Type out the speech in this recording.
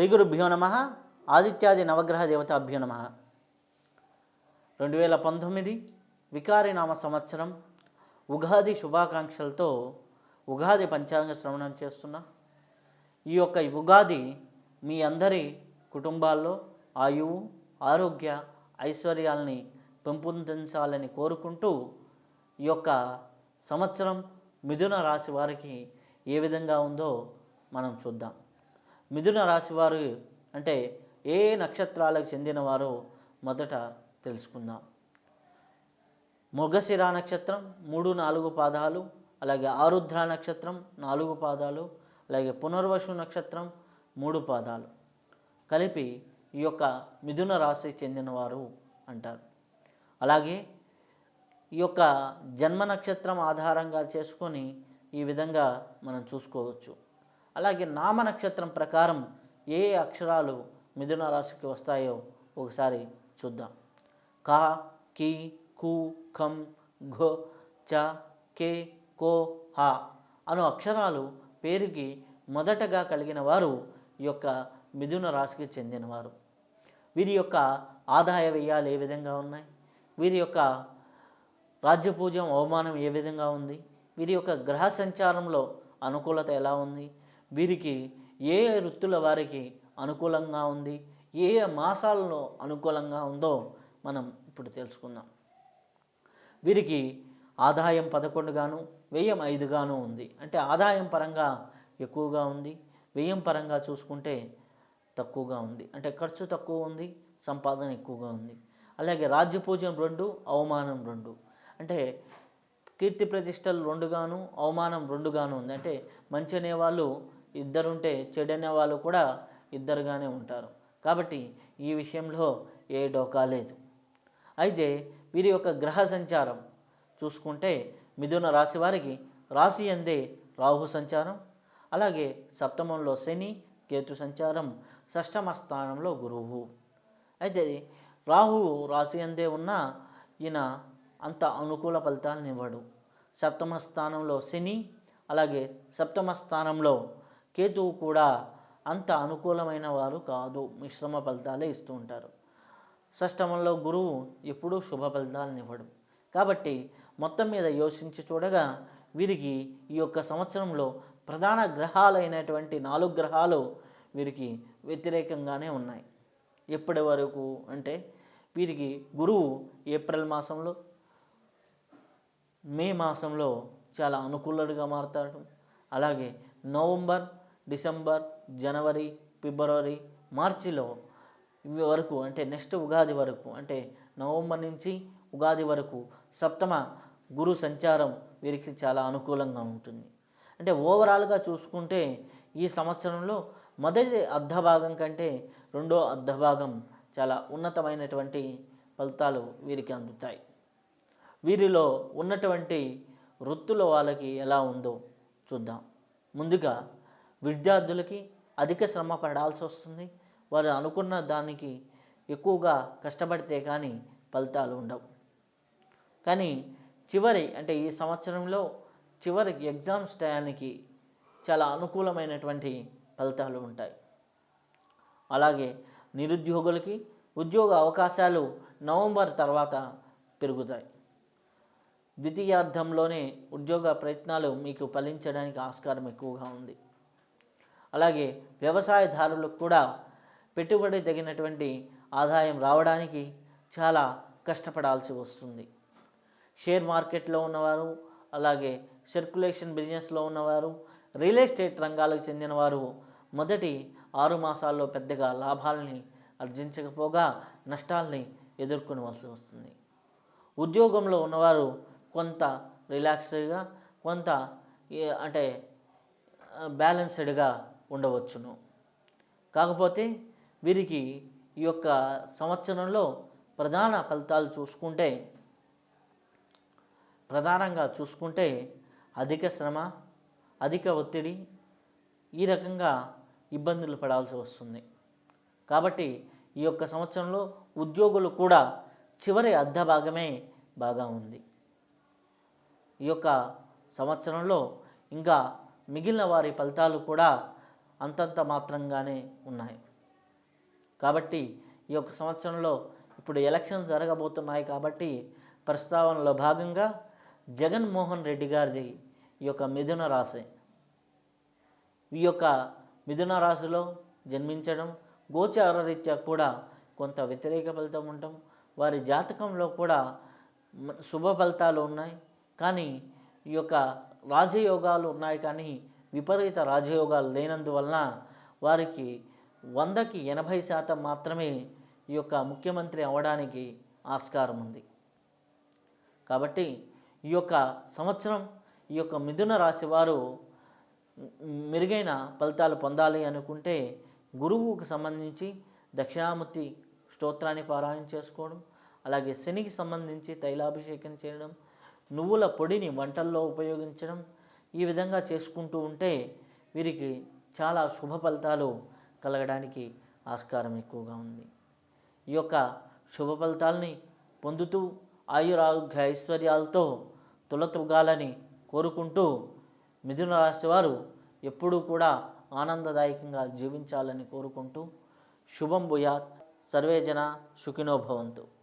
శ్రీ గురుభ్యో నమ. ఆదిత్యాది నవగ్రహ దేవతాభ్యో నమ. రెండు వేల పంతొమ్మిది వికారి నామ సంవత్సరం ఉగాది శుభాకాంక్షలతో ఉగాది పంచాంగ శ్రవణం చేస్తున్నా. ఈ యొక్క ఉగాది మీ అందరి కుటుంబాల్లో ఆయువు ఆరోగ్య ఐశ్వర్యాల్ని పెంపొందించాలని కోరుకుంటూ ఈ యొక్క సంవత్సరం మిథున రాశి వారికి ఏ విధంగా ఉందో మనం చూద్దాం. మిథున రాశి వారు అంటే ఏ నక్షత్రాలకు చెందినవారో మొదట తెలుసుకుందాం. మృగశిర నక్షత్రం మూడు నాలుగు పాదాలు అలాగే ఆరుద్ర నక్షత్రం నాలుగు పాదాలు అలాగే పునర్వసు నక్షత్రం మూడు పాదాలు కలిపి ఈ యొక్క మిథున రాశికి చెందినవారు అంటారు. అలాగే ఈ యొక్క జన్మ నక్షత్రం ఆధారంగా చేసుకొని ఈ విధంగా మనం చూసుకోవచ్చు. అలాగే నామ నక్షత్రం ప్రకారం ఏ ఏ అక్షరాలు మిథున రాశికి వస్తాయో ఒకసారి చూద్దాం. కా కి కు ఖం ఘ చ కే కో హ అను అక్షరాలు పేరుకి మొదటగా కలిగిన వారు ఈ యొక్క మిథున రాశికి చెందినవారు. వీరి యొక్క ఆదాయ వ్యయాలు ఏ విధంగా ఉన్నాయి? వీరి యొక్క రాజ్యపూజం అవమానం ఏ విధంగా ఉంది? వీరి యొక్క గ్రహ సంచారంలో అనుకూలత ఎలా ఉంది? వీరికి ఏ వృత్తుల వారికి అనుకూలంగా ఉంది? ఏ ఏ మాసాలలో అనుకూలంగా ఉందో మనం ఇప్పుడు తెలుసుకుందాం. వీరికి ఆదాయం పదకొండుగాను వ్యయం ఐదుగాను ఉంది. అంటే ఆదాయం పరంగా ఎక్కువగా ఉంది. వ్యయం పరంగా చూసుకుంటే తక్కువగా ఉంది. అంటే ఖర్చు తక్కువ ఉంది సంపాదన ఎక్కువగా ఉంది. అలాగే రాజ్యపూజ్యం రెండు అవమానం రెండు. అంటే కీర్తి ప్రతిష్టలు రెండుగాను అవమానం రెండుగాను ఉంది. అంటే మంచి అనేవాళ్ళు ఇద్దరుంటే చెడనే వాళ్ళు కూడా ఇద్దరుగానే ఉంటారు. కాబట్టి ఈ విషయంలో ఏ డోకా లేదు. అయితే వీరి యొక్క గ్రహ సంచారం చూసుకుంటే మిథున రాశి వారికి రాశి అందే రాహు సంచారం అలాగే సప్తమంలో శని కేతు సంచారం షష్టమ స్థానంలో గురువు. అయితే రాహు రాశి అందే ఉన్న ఈయన అంత అనుకూల ఫలితాలను ఇవ్వడు సప్తమ స్థానంలో శని అలాగే సప్తమ స్థానంలో కేతువు కూడా అంత అనుకూలమైన వారు కాదు. మిశ్రమ ఫలితాలే ఇస్తూ ఉంటారు. షష్టమంలో గురువు ఎప్పుడూ శుభ ఫలితాలను ఇవ్వడు. కాబట్టి మొత్తం మీద యోచించి చూడగా వీరికి ఈ యొక్క సంవత్సరంలో ప్రధాన గ్రహాలైనటువంటి నాలుగు గ్రహాలు వీరికి వ్యతిరేకంగానే ఉన్నాయి. ఎప్పటి వరకు అంటే వీరికి గురువు ఏప్రిల్ మాసంలో మే మాసంలో చాలా అనుకూలుడిగా మారుతాడు. అలాగే నవంబర్ డిసెంబర్ జనవరి ఫిబ్రవరి మార్చిలో ఇవి వరకు అంటే నెక్స్ట్ ఉగాది వరకు అంటే నవంబర్ నుంచి ఉగాది వరకు సప్తమ గురు సంచారం వీరికి చాలా అనుకూలంగా ఉంటుంది. అంటే ఓవరాల్గా చూసుకుంటే ఈ సంవత్సరంలో మొదటి అర్ధ భాగం కంటే రెండో అర్ధ భాగం చాలా ఉన్నతమైనటువంటి ఫలితాలు వీరికి అందుతాయి. వీరిలో ఉన్నటువంటి వృత్తుల వాళ్ళకి ఎలా ఉందో చూద్దాం. ముందుగా విద్యార్థులకి అధిక శ్రమ పడాల్సి వస్తుంది. వారు అనుకున్న దానికి ఎక్కువగా కష్టపడితే కానీ ఫలితాలు ఉండవు. కానీ చివరి అంటే ఈ సంవత్సరంలో చివరి ఎగ్జామ్స్ టయానికి చాలా అనుకూలమైనటువంటి ఫలితాలు ఉంటాయి. అలాగే నిరుద్యోగులకి ఉద్యోగ అవకాశాలు నవంబర్ తర్వాత పెరుగుతాయి. ద్వితీయార్థంలోనే ఉద్యోగ ప్రయత్నాలు మీకు ఫలించడానికి ఆస్కారం ఎక్కువగా ఉంది. అలాగే వ్యవసాయదారులకు కూడా పెట్టుబడి తగినటువంటి ఆదాయం రావడానికి చాలా కష్టపడాల్సి వస్తుంది. షేర్ మార్కెట్లో ఉన్నవారు అలాగే సర్క్యులేషన్ బిజినెస్లో ఉన్నవారు రియల్ ఎస్టేట్ రంగాలకు చెందినవారు మొదటి ఆరు మాసాల్లో పెద్దగా లాభాలని ఆర్జించకపోగా నష్టాల్ని ఎదుర్కొనవలసి వస్తుంది. ఉద్యోగంలో ఉన్నవారు కొంత రిలాక్స్డ్గా కొంత అంటే బ్యాలెన్స్డ్గా ఉండవచ్చును. కాకపోతే వీరికి ఈ యొక్క సంవత్సరంలో ప్రధాన ఫలితాలు చూసుకుంటే ప్రధానంగా చూసుకుంటే అధిక శ్రమ అధిక ఒత్తిడి ఈ రకంగా ఇబ్బందులు పడాల్సి వస్తుంది. కాబట్టి ఈ యొక్క సంవత్సరంలో ఉద్యోగులు కూడా చివరి అర్ధ భాగమే బాగా ఉంది. ఈ యొక్క సంవత్సరంలో ఇంకా మిగిలిన వారి ఫలితాలు కూడా అంతంత మాత్రంగానే ఉన్నాయి. కాబట్టి ఈ యొక్క సంవత్సరంలో ఇప్పుడు ఎలక్షన్ జరగబోతున్నాయి కాబట్టి ప్రస్తావనలో భాగంగా జగన్మోహన్ రెడ్డి గారిది ఈ యొక్క మిథున రాశి. ఈ యొక్క మిథున రాశిలో జన్మించడం గోచార రీత్యా కూడా కొంత వ్యతిరేక ఫలితం ఉండటం వారి జాతకంలో కూడా శుభ ఫలితాలు ఉన్నాయి. కానీ ఈ యొక్క రాజయోగాలు ఉన్నాయి కానీ విపరీత రాజయోగాలు లేనందువలన వారికి వందకి ఎనభై శాతం మాత్రమే ఈ యొక్క ముఖ్యమంత్రి అవ్వడానికి ఆస్కారం ఉంది. కాబట్టి ఈ యొక్క సంవత్సరం ఈ యొక్క మిథున రాశి వారు మెరుగైన ఫలితాలు పొందాలి అనుకుంటే గురువుకు సంబంధించి దక్షిణామూర్తి స్తోత్రాన్ని పారాయణ చేసుకోవడం అలాగే శనికి సంబంధించి తైలాభిషేకం చేయడం నువ్వుల పొడిని వంటల్లో ఉపయోగించడం ఈ విధంగా చేసుకుంటూ ఉంటే వీరికి చాలా శుభ ఫలితాలు కలగడానికి ఆస్కారం ఎక్కువగా ఉంది. ఈ యొక్క శుభ ఫలితాలని పొందుతూ ఆయురారోగ్య ఐశ్వర్యాలతో తులతూగాలని కోరుకుంటూ మిథున రాశి వారు ఎప్పుడూ కూడా ఆనందదాయకంగా జీవించాలని కోరుకుంటూ శుభం భూయాత్. సర్వేజన సుఖినో భవంతు.